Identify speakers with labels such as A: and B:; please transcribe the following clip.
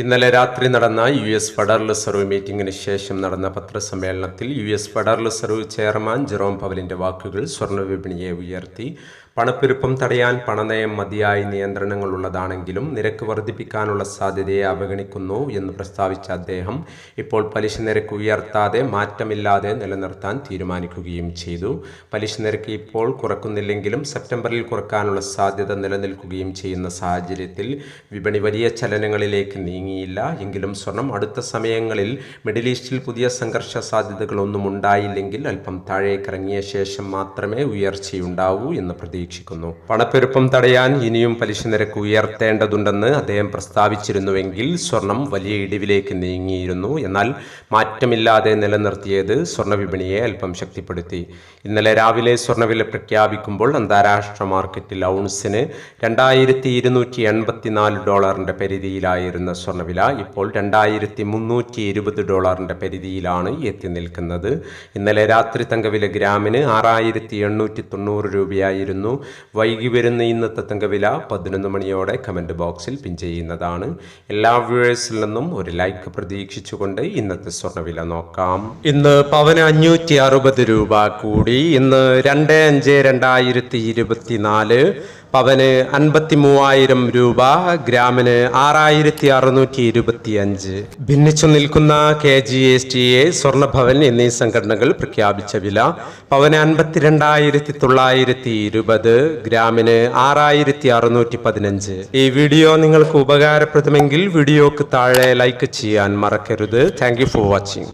A: ഇന്നലെ രാത്രി നടന്ന യു എസ് ഫെഡറൽ റിസർവ് മീറ്റിംഗിന് ശേഷം നടന്ന പത്രസമ്മേളനത്തിൽ U S federal reserve chairman Jerome പവലിന്റെ വാക്കുകൾ സ്വർണ വിപണിയെ ഉയർത്തി. പണപ്പെരുപ്പം തടയാൻ പണനയം മതിയായ നിയന്ത്രണങ്ങളുള്ളതാണെങ്കിലും നിരക്ക് വർദ്ധിപ്പിക്കാനുള്ള സാധ്യതയെ അവഗണിക്കുന്നു എന്ന് പ്രസ്താവിച്ച അദ്ദേഹം ഇപ്പോൾ പലിശ നിരക്ക് ഉയർത്താതെ മാറ്റമില്ലാതെ നിലനിർത്താൻ തീരുമാനിക്കുകയും ചെയ്തു. പലിശ നിരക്ക് ഇപ്പോൾ കുറക്കുന്നില്ലെങ്കിലും സെപ്റ്റംബറിൽ കുറക്കാനുള്ള സാധ്യത നിലനിൽക്കുകയും ചെയ്യുന്ന സാഹചര്യത്തിൽ വിപണി വലിയ ചലനങ്ങളിലേക്ക് നീങ്ങിയില്ല. എങ്കിലും സ്വർണം അടുത്ത സമയങ്ങളിൽ മിഡിൽ ഈസ്റ്റിൽ പുതിയ സംഘർഷ സാധ്യതകളൊന്നും ഉണ്ടായില്ലെങ്കിൽ അല്പം താഴേക്കിറങ്ങിയ ശേഷം മാത്രമേ ഉയർച്ചയുണ്ടാവൂ എന്ന് പ്രതീക്ഷിക്കുന്നു. പണപ്പെരുപ്പം തടയാൻ ഇനിയും പലിശ നിരക്ക് ഉയർത്തേണ്ടതുണ്ടെന്ന് അദ്ദേഹം പ്രസ്താവിച്ചിരുന്നുവെങ്കിൽ സ്വർണം വലിയ ഇടിവിലേക്ക് നീങ്ങിയിരുന്നു. എന്നാൽ മാറ്റമില്ലാതെ നിലനിർത്തിയത് സ്വർണവിപണിയെ അല്പം ശക്തിപ്പെടുത്തി. ഇന്നലെ രാവിലെ സ്വർണവില പ്രഖ്യാപിക്കുമ്പോൾ അന്താരാഷ്ട്ര മാർക്കറ്റിൽ ഔൺസിന് രണ്ടായിരത്തി ഇരുന്നൂറ്റി എൺപത്തിനാല് ഡോളറിന്റെ പരിധിയിലായിരുന്ന സ്വർണവില ഇപ്പോൾ രണ്ടായിരത്തി മുന്നൂറ്റി ഇരുപത് ഡോളറിന്റെ പരിധിയിലാണ് എത്തി നിൽക്കുന്നത്. ഇന്നലെ രാത്രി തങ്കവില ഗ്രാമിന് ആറായിരത്തി എണ്ണൂറ്റി തൊണ്ണൂറ് രൂപയായിരുന്നു. വൈകി വരുന്ന ഇന്നത്തെ തങ്കവില പതിനൊന്ന് മണിയോടെ കമന്റ് ബോക്സിൽ പിൻ ചെയ്യുന്നതാണ്. എല്ലാ വ്യൂവേഴ്സിൽ നിന്നും ഒരു ലൈക്ക് പ്രതീക്ഷിച്ചുകൊണ്ട് ഇന്നത്തെ സ്വർണവില നോക്കാം. ഇന്ന് പവന് അഞ്ഞൂറ്റി അറുപത് രൂപ കൂടി. ഇന്ന് രണ്ട് അഞ്ച് രണ്ടായിരത്തി ഇരുപത്തിനാല് പവന് അൻപത്തി മൂവായിരം രൂപ ഗ്രാമിന് ആറായിരത്തി അറുന്നൂറ്റി ഇരുപത്തി അഞ്ച് ഭിന്നിച്ചു നിൽക്കുന്ന K G S T A Swarnabhavan എന്നീ സംഘടനകൾ പ്രഖ്യാപിച്ച വില പവന് അൻപത്തിരണ്ടായിരത്തി തൊള്ളായിരത്തി ഇരുപത് ഗ്രാമിന് ആറായിരത്തി അറുന്നൂറ്റി പതിനഞ്ച് ഈ വീഡിയോ നിങ്ങൾക്ക് ഉപകാരപ്രദമെങ്കിൽ വീഡിയോക്ക് താഴെ ലൈക്ക് ചെയ്യാൻ മറക്കരുത്. Thank for watching.